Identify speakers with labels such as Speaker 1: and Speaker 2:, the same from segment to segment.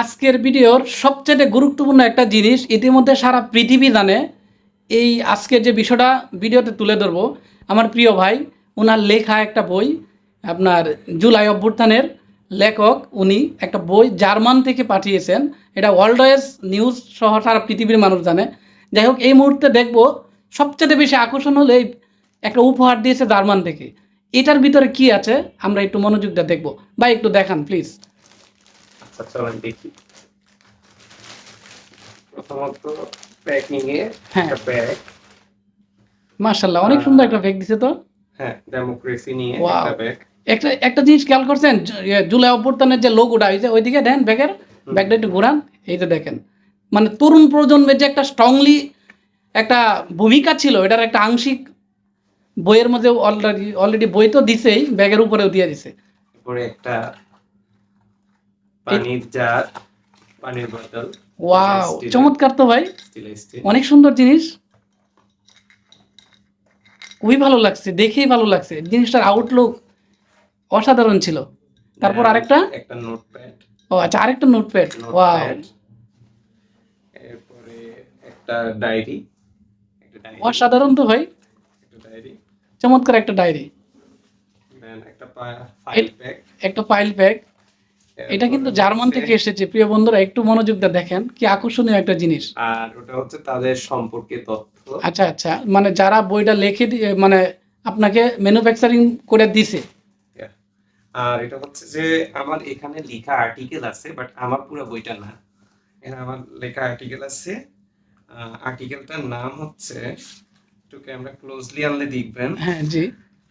Speaker 1: আজকের ভিডিওর সবচেয়ে গুরুত্বপূর্ণ একটা জিনিস ইতিমধ্যে সারা পৃথিবী জানে, এই আজকের যে বিষয়টা ভিডিওতে তুলে ধরবো, আমার প্রিয় ভাই ওনার লেখা একটা বই, আপনার জুলাই অভ্যুত্থানের লেখক উনি একটা বই জার্মান থেকে পাঠিয়েছেন, এটা ওয়ার্ল্ড ওয়েস নিউজ সহ সারা পৃথিবীর মানুষ জানে। যাই হোক, এই মুহূর্তে দেখব, সবচেয়ে বেশি আকর্ষণ হলে এই একটা উপহার দিয়েছে জার্মান থেকে। এটার ভিতরে কি আছে, আমরা একটু মনোযোগটা দেখব। ভাই, একটু দেখান প্লিজ
Speaker 2: আচ্ছা দেখি। প্রথমত প্যাকিং এ
Speaker 1: হ্যাঁ।
Speaker 2: একটা ব্যাগ
Speaker 1: মার্শাল্লাহ অনেক সুন্দর একটা ব্যাগ দিছে তো।
Speaker 2: হ্যাঁ ডেমোক্রেসি নিয়ে একটা ব্যাগ
Speaker 1: একটা একটা জিনিস খেয়াল করছেন ইয়ে, জুলাই অভ্যুত্থানের যে লোগোটা হয়েছে ওইদিকে দেন ব্যাগের ব্যাগটা একটু ঘুরান এই তো দেখেন। মানে তরুণ প্রজন্মের যে একটা স্ট্রংলি একটা ভূমিকা ছিল এটার একটা আংশিক বইয়ের মধ্যে অলরেডি অলরেডি বই তো দিছেই ব্যাগের উপরেও দিয়ে দিছে।
Speaker 2: একটা পানির জার পানির বোতল
Speaker 1: ওয়াও চমৎকার তো ভাই। অনেক সুন্দর জিনিস। খুবই ভালো লাগছে দেখেই ভালো লাগছে। জিনিসটার আউটলুক অসাধারণ ছিল। তারপর আরেকটা?
Speaker 2: একটা নোটপ্যাড
Speaker 1: ও আচ্ছা আরেকটা নোটপ্যাড ওয়াও
Speaker 2: এরপরে একটা ডায়েরি
Speaker 1: অসাধারণ তো ভাই। চমৎকার একটা ডায়েরি
Speaker 2: একটা ফাইল ব্যাগ
Speaker 1: একটা ফাইল ব্যাগ এটা কিন্তু জার্মান থেকে এসেছে। প্রিয় বন্ধুরা একটু মনোযোগটা দেখেন কি আকর্ষণীয় একটা জিনিস।
Speaker 2: আর ওটা হচ্ছে তাদের সম্পর্কে তথ্য।
Speaker 1: আচ্ছা আচ্ছা মানে যারা বইটা লিখে মানে আপনাকে ম্যানুফ্যাকচারিং করে দিছে।
Speaker 2: আর এটা হচ্ছে যে আমার এখানে লেখা আর্টিকেল আছে বাট আমার পুরো বইটা না। এখানে আমার লেখা আর্টিকেল আছে। আর্টিকেলটার নাম হচ্ছে একটু ক্যামেরা ক্লোজলি আনলে দেখবেন।
Speaker 1: হ্যাঁ জি।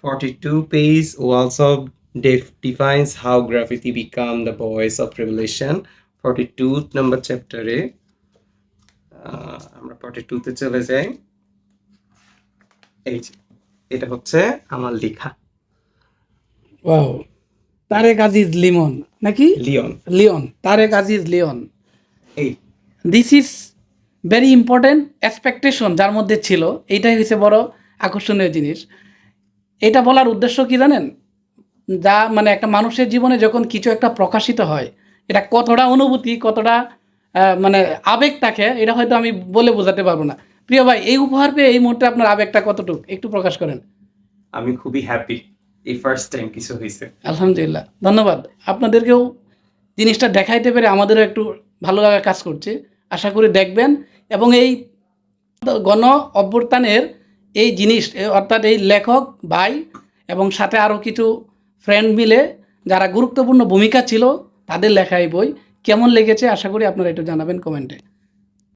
Speaker 2: 42 পেজ ওয়ালস also def- defines how graffiti become the voice of revelation. 42 number chapter এ আহ, আমরা 42 তে চলে যাই। এই এটা হচ্ছে আমার লেখা।
Speaker 1: ওয়াও তারেক আজিজ লিমন নাকি?
Speaker 2: লিওন।
Speaker 1: লিওন তারেক আজিজ লিওন।
Speaker 2: এই।
Speaker 1: This is very important expectation যার মধ্যে ছিল। এইটাই হচ্ছে বড় আকর্ষণীয় জিনিস। এটা বলার উদ্দেশ্য কি জানেন? যা মানে একটা মানুষের জীবনে যখন কিছু একটা প্রকাশিত হয় এটা কতটা অনুভূতি কতটা মানে আবেগ থাকে এটা হয়তো আমি বলে বোঝাতে পারব না। প্রিয় ভাই এই উপহার পেয়ে এই মুহূর্তে আপনার আবেগটা কতটুকু? একটু প্রকাশ করেন।
Speaker 2: আমি খুবই হ্যাপি এই ফার্স্ট টাইম কিছু হয়েছে।
Speaker 1: আলহামদুলিল্লাহ ধন্যবাদ। আপনাদেরকেও জিনিসটা দেখাইতে পেরে আমাদেরও একটু ভালো লাগা কাজ করছে। আশা করি দেখবেন এবং এই গণ অভ্যুত্থানের এই জিনিস অর্থাৎ এই লেখক ভাই এবং সাথে আরও কিছু ফ্রেন্ড মিলে যারা গুরুত্বপূর্ণ ভূমিকা ছিল, তাদের লেখা এই বই কেমন লেগেছে? আশা করি আপনারা একটু জানাবেন কমেন্টে।